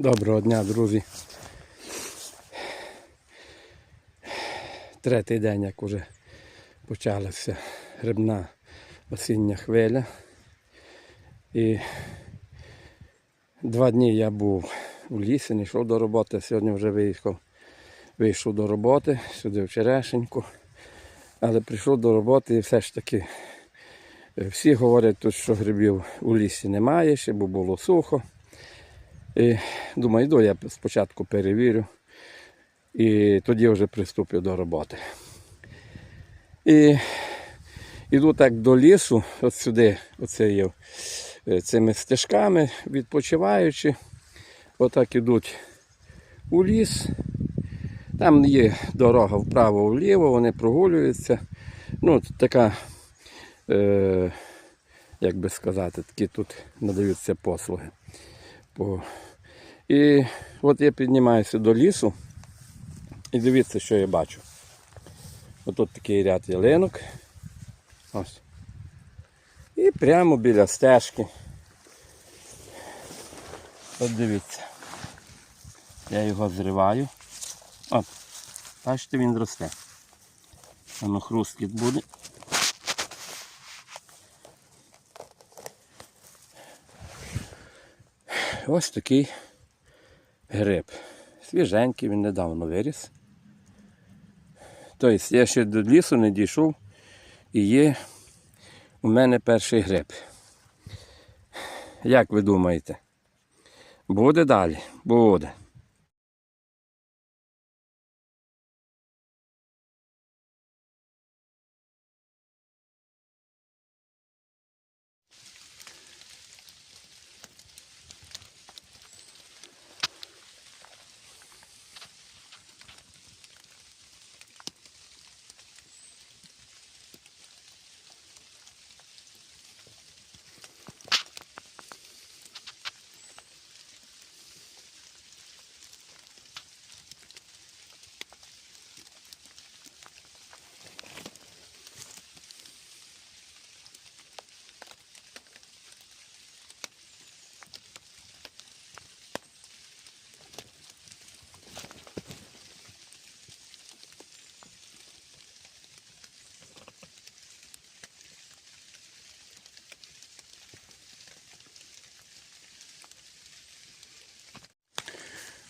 Доброго дня, друзі. Третій день, як уже почалася грибна осіння хвиля. І два дні я був у лісі, не йшов до роботи, сьогодні вже виїхав. Вийшов до роботи, сюди в Черешеньку. Але прийшов до роботи і все ж таки е, всі говорять тут, що грибів у лісі немає, ще бо було сухо. І думаю, йду я спочатку перевірю і тоді вже приступлю до роботи. І йду так до лісу, от сюди, оце є, е, цими стежками, відпочиваючи. Отак ідуть у ліс. Там є дорога вправо-вліво, вони прогулюються. Ну, така, е, як би сказати, такі тут надаються послуги. По... І от я піднімаюся до лісу і дивіться, що я бачу. Отут такий ряд ялинок. Ось. І прямо біля стежки. От дивіться. Я його зриваю. От. Бачите, він росте. Воно хрусткіт буде. Ось такий гриб. Свіженький, він недавно виріс. Тобто я ще до лісу не дійшов і є у мене перший гриб. Як ви думаєте? Буде далі? Буде.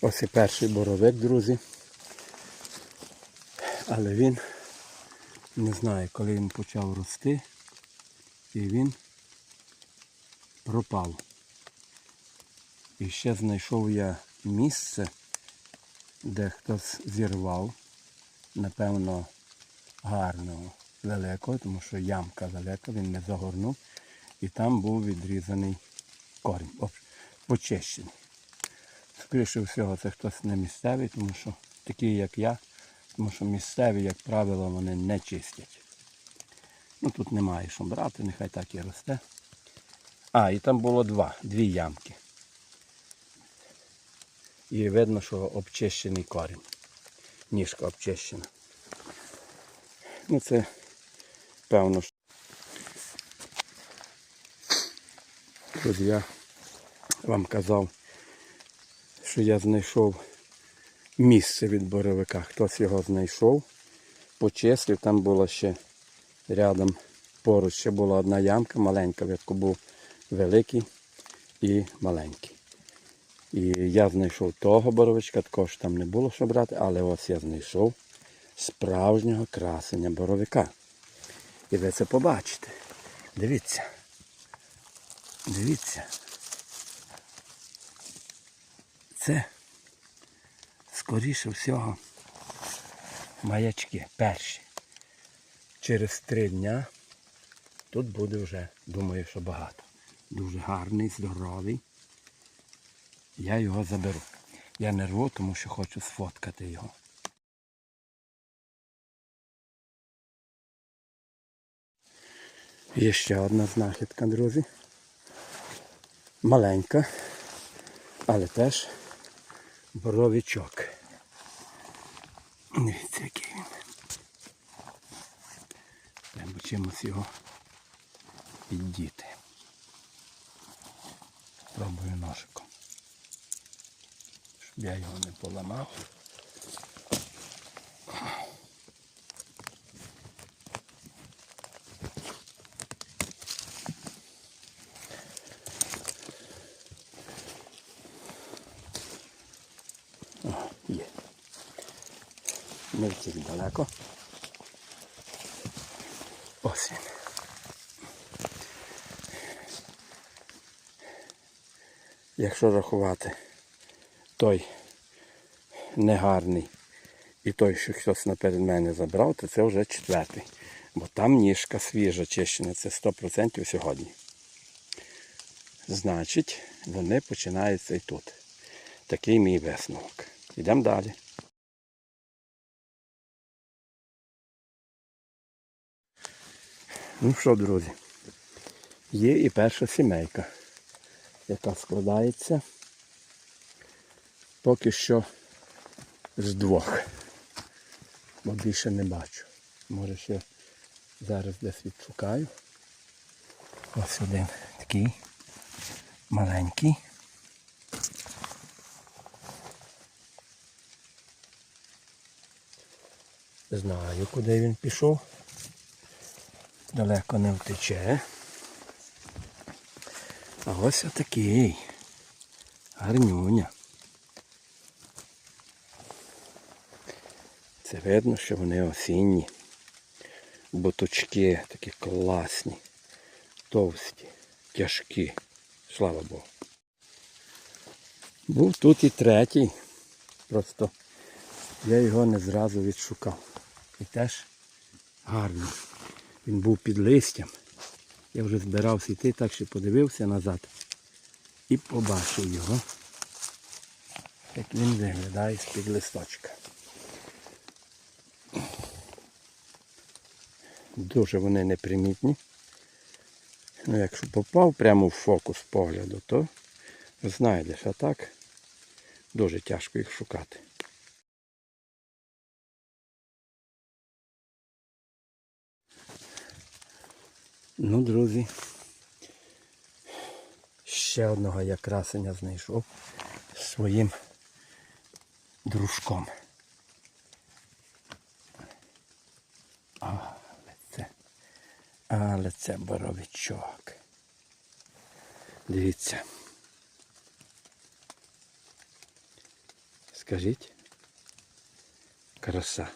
Ось і перший боровик, друзі. Але він не знаю, коли він почав рости. І він пропав. І ще знайшов я місце, де хтось зірвав, напевно, гарного, великого, тому що ямка велика, він не загорнув. І там був відрізаний корінь, почищений. Скоріше всього, це хтось не місцевий, тому що такі, як я, тому що місцеві, як правило, вони не чистять. Ну тут немає що брати, нехай так і росте. А, і там було два, дві ямки. І видно, що обчищений корінь. Ніжка обчищена. Ну це певно. що- Друзі, я вам казав, що я знайшов місце від боровика. Хтось його знайшов, почислив, там було ще рядом поруч ще була одна ямка маленька, видко був великий і маленький. І я знайшов того боровичка, також там не було що брати, але ось я знайшов справжнього красення боровика. І ви це побачите. Дивіться. Дивіться. Це скоріше всього маячки перші. Через три дня тут буде вже, думаю, що багато. Дуже гарний, здоровий. Я його заберу. Я не рву, тому що хочу сфоткати його. Є ще одна знахідка, друзі. Маленька, але теж боровичок. Дивіться, який він. Треба чимось його піддіти. Пробую ножиком. щоб Я його не поламав. О, є. Не втік далеко. Ось він. Якщо рахувати той негарний і той, що хтось наперед мене забрав, то це вже четвертий. Бо там ніжка свіжа чищена, це 100% сьогодні. Значить, вони починаються і тут. Такий мій висновок. Йдемо далі. Ну що, друзі, є і перша сімейка, яка складається поки що з двох. Бо більше не бачу. Може ще зараз десь відшукаю. Ось один такий маленький. Знаю, куди він пішов. Далеко не втече. А ось отакий. Гарнюня. Це видно, що вони осінні. Буточки такі класні, товсті, тяжкі. Слава Богу. Був тут і третій. Просто я його не зразу відшукав. І теж гарний. Він був під листям. Я вже збирався йти, так що подивився назад і побачив його, як він виглядає з-під листочка. Дуже вони непримітні. Ну, якщо попав прямо в фокус погляду, то знайдеш, а так дуже тяжко їх шукати. Ну, друзі, ще одного я красення знайшов своїм дружком. Але це, але це боровичок. Дивіться. Скажіть. Краса.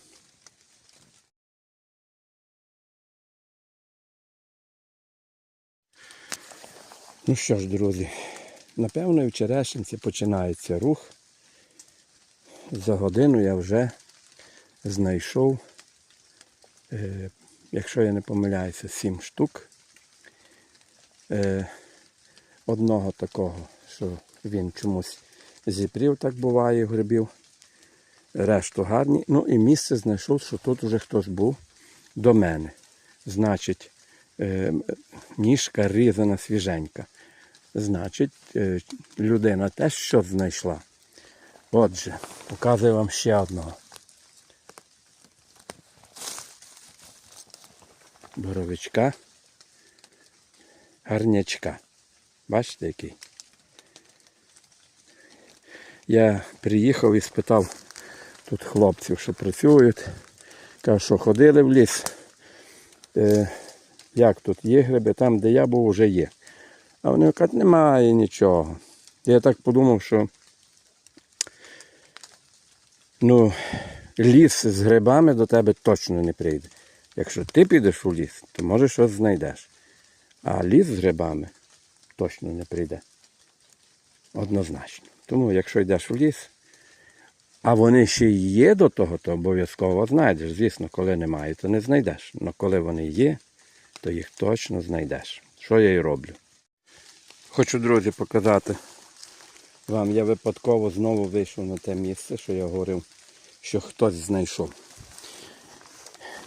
Ну що ж, друзі, напевно, в Черешинці починається рух. За годину я вже знайшов, е, якщо я не помиляюся, 7 штук. Е, одного такого, що він чомусь зіпрів, так буває, грибів. Решту гарні. Ну і місце знайшов, що тут вже хтось був до мене. Значить, ніжка різана свіженька. Значить, е, людина теж щось знайшла. Отже, показую вам ще одного. Боровичка. Гарнячка. Бачите який? Я приїхав і спитав тут хлопців, що працюють. Кажу, що ходили в ліс. Як тут є гриби, там, де я був, вже є. А вони кажуть, немає нічого. Я так подумав, що ну, ліс з грибами до тебе точно не прийде. Якщо ти підеш у ліс, то може щось знайдеш. А ліс з грибами точно не прийде. Однозначно. Тому якщо йдеш у ліс, а вони ще є до того, то обов'язково знайдеш. Звісно, коли немає, то не знайдеш. Але коли вони є, то їх точно знайдеш. Що я і роблю. Хочу, друзі, показати вам. Я випадково знову вийшов на те місце, що я говорив, що хтось знайшов.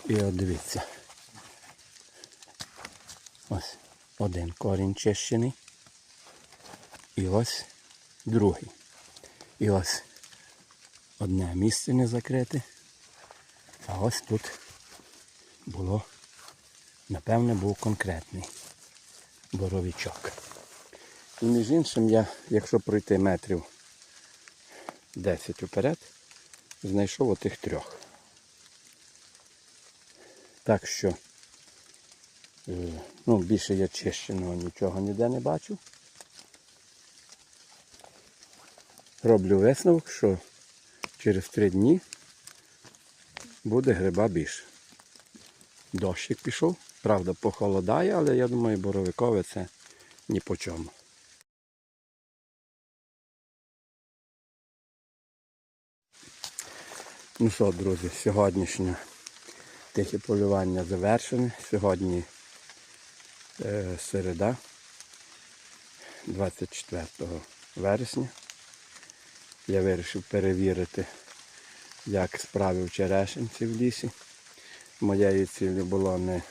І от дивіться. Ось один корінь чищений. І ось другий. І ось одне місце не закрите. А ось тут було, напевне, був конкретний боровичок. І між іншим я, якщо пройти метрів 10 уперед, знайшов отих трьох. Так що, е, ну, більше я чищеного нічого ніде не бачу. Роблю висновок, що через три дні буде гриба більше. Дощик пішов, правда, похолодає, але я думаю, боровикове це ні по чому. Ну що, друзі, сьогоднішнє тихе полювання завершене. Сьогодні е, середа, 24 вересня. Я вирішив перевірити, як справи в черешенці в лісі. Моєю цілею було не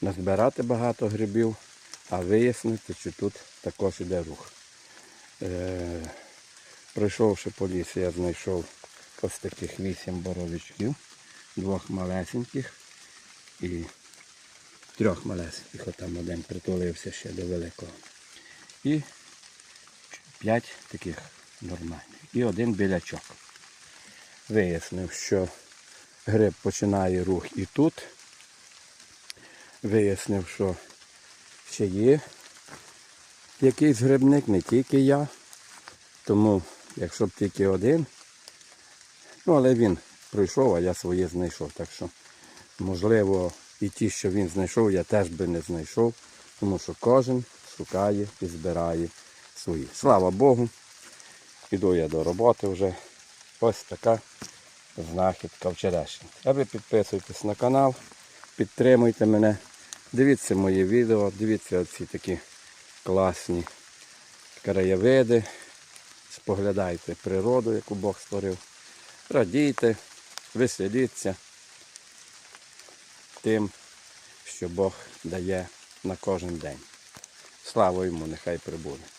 назбирати багато грибів, а вияснити, чи тут також іде рух. Е, пройшовши по лісі, я знайшов ось таких вісім боровичків, двох малесеньких і трьох малесеньких. Отам один притулився ще до великого. І п'ять таких нормальних. І один білячок. Вияснив, що гриб починає рух і тут. Вияснив, що ще є якийсь грибник, не тільки я. Тому, якщо б тільки один, ну але він пройшов, а я своє знайшов. Так що, можливо, і ті, що він знайшов, я теж би не знайшов, тому що кожен шукає і збирає свої. Слава Богу, піду я до роботи вже. Ось така знахідка в черешні. А ви підписуйтесь на канал, підтримуйте мене, дивіться моє відео, дивіться оці такі класні краєвиди, споглядайте природу, яку Бог створив. Радійте, веселіться тим, що Бог дає на кожен день. Слава йому, нехай прибуде.